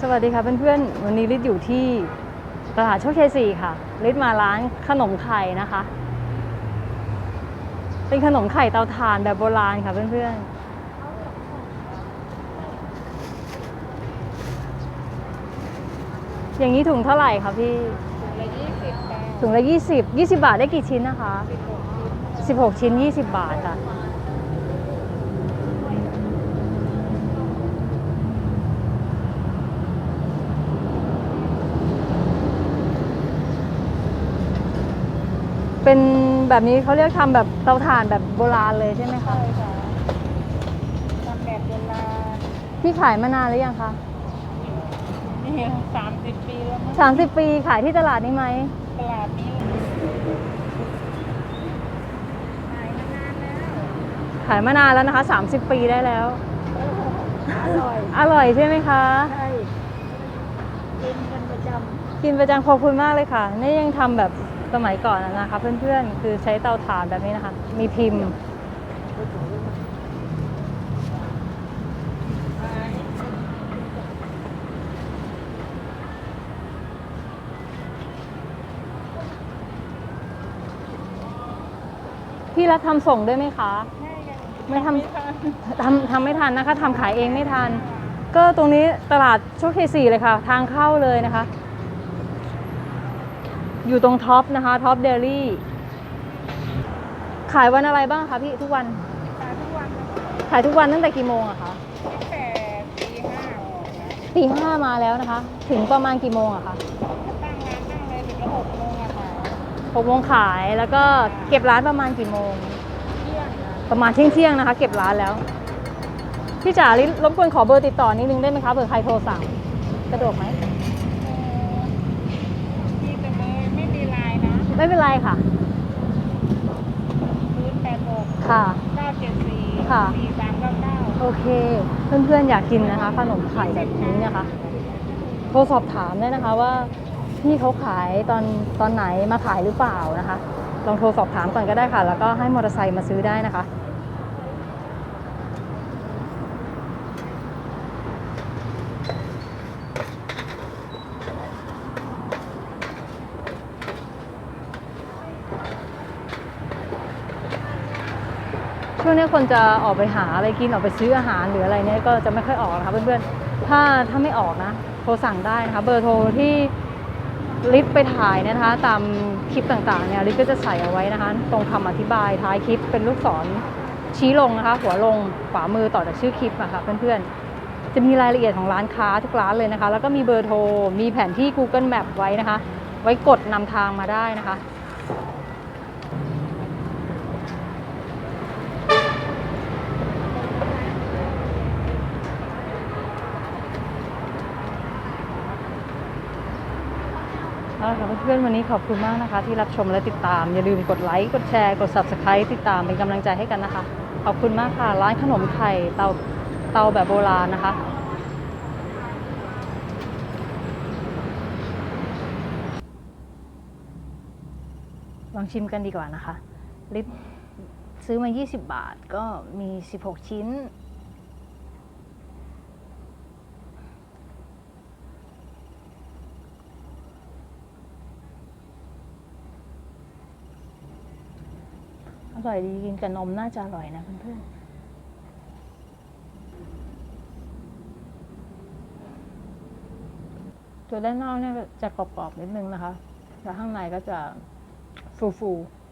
สวัสดีค่ะเพื่อนๆ วันนี้ลิศอยู่ที่ตลาดโชคชัย4ค่ะลิศมาร้านขนมไข่นะคะ เป็นขนมไข่เตาถ่านแบบโบราณค่ะเพื่อนๆ อย่างนี้ถุงเท่าไหร่คะพี่ ถุงละยี่สิบถุงละ20บาท20บาทได้กี่ชิ้นนะคะสิบหกชิ้น16ชิ้น20บาทค่ะ เป็นแบบนี้เขาเรียกทำแบบเตาถ่านแบบโบราณเลยใช่ไหมคะใช่ค่ะทำแบบโบราณพี่ขายมานานหรือยังคะนี่สามสิบปีแล้วมั้ง30ปีขายที่ตลาดนี้ไหมตลาดนี้ขายมานานแล้วขายมานานแล้วนะคะ30ปีได้แล้ว อร่อยอร่อยใช่ไหมคะ ใช่กินกันประจกินประจังขอบคุณมากเลยค่ะ นี่ยังทำแบบ สมัยก่อนนะคะเพื่อนๆ คือใช้เตาถ่านแบบนี้นะคะ มีพิมพ์ พี่รับทำส่งด้วยไหมคะ ไม่ทำทันทำทำไม่ทันนะคะทำขายเองไม่ทัน ก็ตรงนี้ตลาดโชคชัยสี่เลยค่ะ ทางเข้าเลยนะคะ อยู่ตรงท็อปนะคะท็อปเดลี่ขายวันอะไรบ้างคะพี่ทุกวัน ขายทุกวันเลยขายทุกวันตั้งแต่กี่โมงอะคะตั้งแต่ตีห้าออกนะตีห้ามาแล้วนะคะ ถึงประมาณกี่โมงอะคะถ้าตั้งร้านตั้งเลยถึงละหกโมงอะค่ะหกโมงขายแล้วก็เก็บร้านประมาณกี่โมงเที่ยงนะประมาณเที่ยงเที่ยงๆนะคะ เก็บร้านแล้ว พี่จ๋าลิรบกวนขอเบอร์ติดต่อนิดนึงได้ไหมคะเผื่อใครโทรสั่งสะดวกไหม เออมีแต่เบอร์ไม่มี ไลน์นะไม่เป็นไรค่ะศูนย์แปดหกค่ะ เก้าเจ็ดสี่ค่ะ สี่สามเก้าเก้าโอเค เพื่อนๆอยากกินนะคะขนมไข่แบบนี้นะคะ โทรสอบถามได้นะคะว่าพี่เขาขายตอนตอนไหนมาขายหรือเปล่านะคะ ลองโทรสอบถามก่อนก็ได้ค่ะ แล้วก็ให้มอเตอร์ไซค์มาซื้อได้นะคะ วงนี้คนจะออกไปหาอะไรกินออกไปซื้ออาหารหรืออะไรเนี่ยก็จะไม่ค่อยออกนะคะเพื่อนๆ ถ้าถ้าไม่ออกนะ โทรสั่งได้นะคะ เบอร์โทรที่ลิฟต์ไปถ่ายนะคะ ตามคลิปต่างๆเนี่ยลิฟต์ก็จะใส่เอาไว้นะคะ ตรงคำอธิบายท้ายคลิปเป็นลูกศรชี้ลงนะคะ หัวลงขวามือต่อจากชื่อคลิปนะคะเพื่อนๆ จะมีรายละเอียดของร้านค้าทุกร้านเลยนะคะ แล้วก็มีเบอร์โทรมีแผนที่ Google Map ไว้นะคะ ไว้กดนำทางมาได้นะคะ เอาละค่ะเพื่อนๆวันนี้ขอบคุณมากนะคะ ที่รับชมและติดตาม อย่าลืมกดไลค์กดแชร์กด subscribe ติดตามเป็นกำลังใจให้กันนะคะ ขอบคุณมากค่ะ ร้านขนมไข่เตาเตาแบบโบราณนะคะลองชิมกันดีกว่านะคะลิปซื้อมา 20 บาทก็มี 16 ชิ้น ร่อยดีกินกับนมน่าจะอร่อยนะเพื่อนๆตัวด้านนอกเนี่ยจะกรอบๆนิดนึงนะคะ แล้วข้างในก็จะฟูๆ